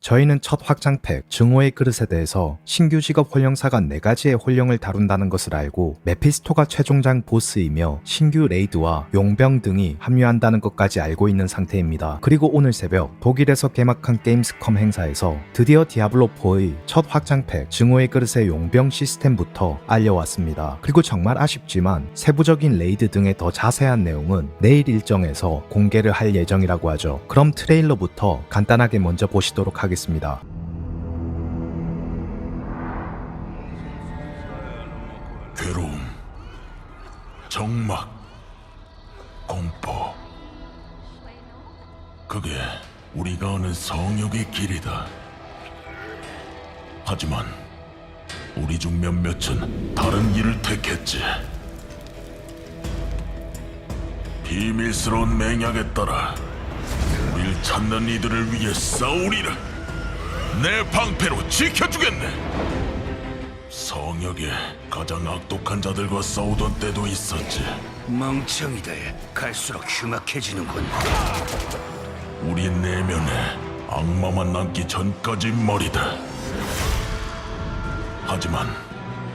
저희는 첫 확장팩 증오의 그릇에 대해서 신규 직업 홀령사가 4가지의 홀령을 다룬다는 것을 알고 메피스토가 최종장 보스이며 신규 레이드와 용병 등이 합류한다는 것까지 알고 있는 상태입니다. 그리고 오늘 새벽 독일에서 개막한 게임스컴 행사에서 드디어 디아블로4의 첫 확장팩 증오의 그릇의 용병 시스템부터 알려왔습니다. 그리고 정말 아쉽지만 세부적인 레이드 등의 더 자세한 내용은 내일 일정에서 공개를 할 예정이라고 하죠. 그럼 트레일러부터 간단하게 먼저 보시도록 하겠습니다. 괴로움, 정막, 공포. 그게 우리가 아는 성욕의 길이다. 하지만 우리 중 몇몇은 다른 길을 택했지. 비밀스러운 맹약에 따라 우릴 찾는 이들을 위해 싸우리라. 내 방패로 지켜주겠네. 성역에 가장 악독한 자들과 싸우던 때도 있었지. 멍청이들 갈수록 흉악해지는군 우리 내면에 악마만 남기 전까지 머리다. 하지만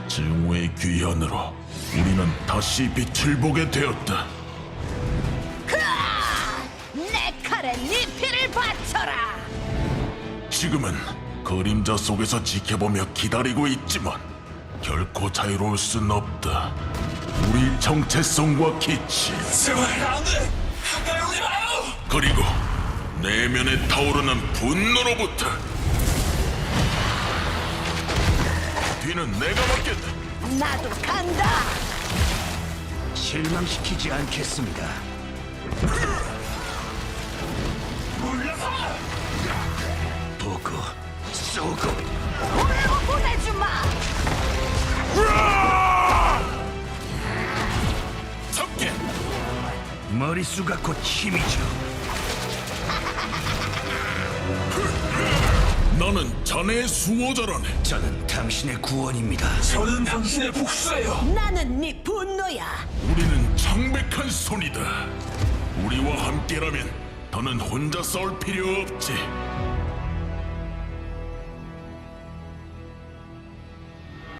증오의 귀환으로 우리는 다시 빛을 보게 되었다. 내 칼에 네 피를 바쳐라! 지금은 그림자 속에서 지켜보며 기다리고 있지만 결코 자유로울 순 없다. 우리 정체성과 기치. 그리고 내면에 타오르는 분노로부터 뒤는 내가 맡겠다. 나도 간다! 실망시키지 않겠습니다 보고 쏘고 보내고 보내주마! 섭게 머릿수가 곧 힘이죠 너는 자네의 수호자라네. 저는 당신의 구원입니다 나는 네 분노야! 우리는 창백한 손이다. 우리와 함께라면 더는 혼자 싸울 필요 없지.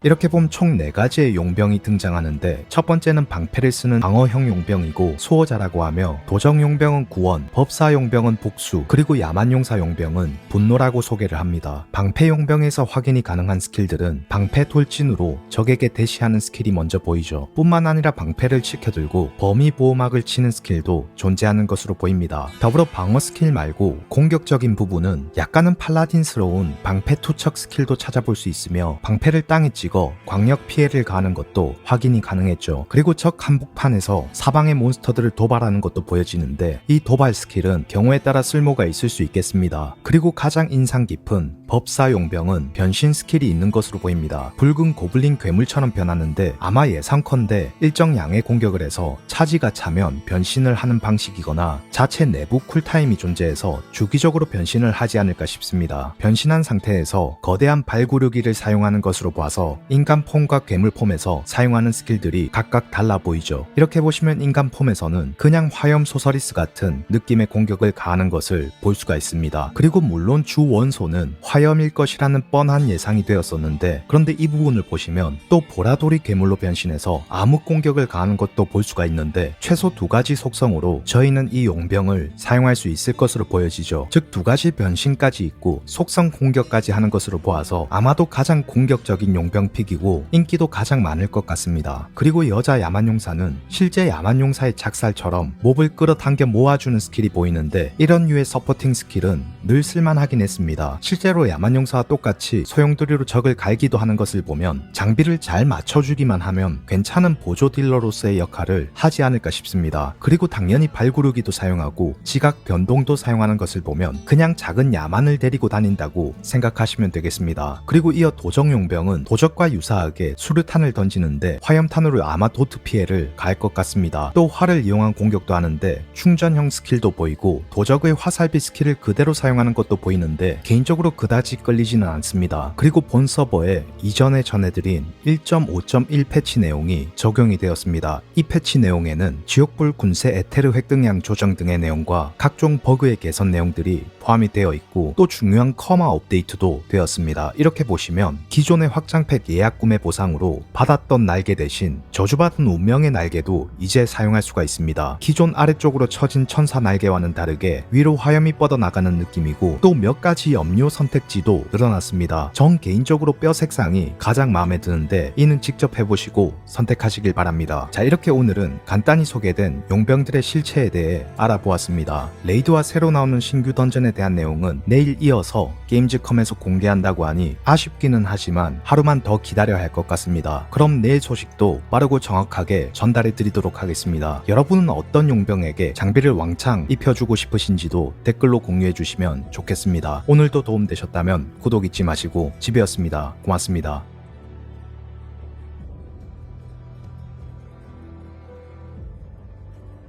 이렇게 보면 총 4가지의 용병이 등장하는데 첫 번째는 방패를 쓰는 방어형 용병이고 수호자라고 하며 도적 용병은 구원, 법사 용병은 복수, 그리고 야만 용사 용병은 분노라고 소개를 합니다. 방패 용병에서 확인이 가능한 스킬들은 방패 돌진으로 적에게 대시하는 스킬이 먼저 보이죠. 뿐만 아니라 방패를 치켜들고 범위 보호막을 치는 스킬도 존재하는 것으로 보입니다. 더불어 방어 스킬 말고 공격적인 부분은 약간은 팔라딘스러운 방패 투척 스킬도 찾아볼 수 있으며 방패를 땅에 찍어 광역 피해를 가하는 것도 확인이 가능했죠. 그리고 적 한복판에서 사방의 몬스터들을 도발하는 것도 보여지는데 이 도발 스킬은 경우에 따라 쓸모가 있을 수 있겠습니다. 그리고 가장 인상 깊은 법사 용병은 변신 스킬이 있는 것으로 보입니다. 붉은 고블린 괴물처럼 변하는데 아마 예상컨대 일정 양의 공격을 해서 차지가 차면 변신을 하는 방식이거나 자체 내부 쿨타임이 존재해서 주기적으로 변신을 하지 않을까 싶습니다. 변신한 상태에서 거대한 발구르기를 사용하는 것으로 봐서 인간 폼과 괴물 폼에서 사용하는 스킬들이 각각 달라 보이죠. 이렇게 보시면 인간 폼에서는 그냥 화염 소서리스 같은 느낌의 공격을 가하는 것을 볼 수가 있습니다. 그리고 물론 주 원소는 화 염일 것이라는 뻔한 예상이 되었었는데 그런데 이 부분을 보시면 또 보라돌이 괴물로 변신해서 암흑 공격을 가하는 것도 볼 수가 있는데 최소 두 가지 속성으로 저희는 이 용병을 사용할 수 있을 것으로 보여지죠. 즉 두 가지 변신까지 있고 속성 공격까지 하는 것으로 보아서 아마도 가장 공격적인 용병 픽이고 인기도 가장 많을 것 같습니다. 그리고 여자 야만용사는 실제 야만용사의 작살처럼 몹을 끌어당겨 모아주는 스킬이 보이는데 이런 류의 서포팅 스킬은 늘 쓸만하긴 했습니다. 실제로 야만용사와 똑같이 소용돌이로 적을 갈기도 하는 것을 보면 장비를 잘 맞춰주기만 하면 괜찮은 보조 딜러로서의 역할을 하지 않을까 싶습니다. 그리고 당연히 발구르기도 사용하고 지각 변동도 사용하는 것을 보면 그냥 작은 야만을 데리고 다닌다고 생각하시면 되겠습니다. 그리고 이어 도적용병은 도적과 유사하게 수류탄을 던지는데 화염탄으로 아마 도트 피해를 가할 것 같습니다. 또 활을 이용한 공격도 하는데 충전형 스킬도 보이고 도적의 화살비 스킬을 그대로 사용하는 것도 보이는데 개인적으로 그다지 그다지 끌리지는 않습니다. 그리고 본 서버에 이전에 전해드린 1.5.1 패치 내용이 적용이 되었습니다. 이 패치 내용에는 지옥불 군세 에테르 획득량 조정 등의 내용과 각종 버그의 개선 내용들이 포함이 되어 있고 또 중요한 커마 업데이트도 되었습니다. 이렇게 보시면 기존의 확장팩 예약 구매 보상으로 받았던 날개 대신 저주받은 운명의 날개도 이제 사용할 수가 있습니다. 기존 아래쪽으로 처진 천사 날개와는 다르게 위로 화염이 뻗어나가는 느낌이고 또 몇 가지 염료 선택 지도 늘어났습니다. 전 개인적으로 뼈 색상이 가장 마음에 드는데 이는 직접 해보시고 선택하시길 바랍니다. 자 이렇게 오늘은 간단히 소개된 용병들의 실체에 대해 알아보았습니다. 레이드와 새로 나오는 신규 던전에 대한 내용은 내일 이어서 게임즈컴에서 공개한다고 하니 아쉽기는 하지만 하루만 더 기다려야 할 것 같습니다. 그럼 내일 소식도 빠르고 정확하게 전달해 드리도록 하겠습니다. 여러분은 어떤 용병에게 장비를 왕창 입혀주고 싶으신지도 댓글로 공유해 주시면 좋겠습니다. 오늘도 도움 되셨다면 구독 잊지 마시고 집이었습니다. 고맙습니다.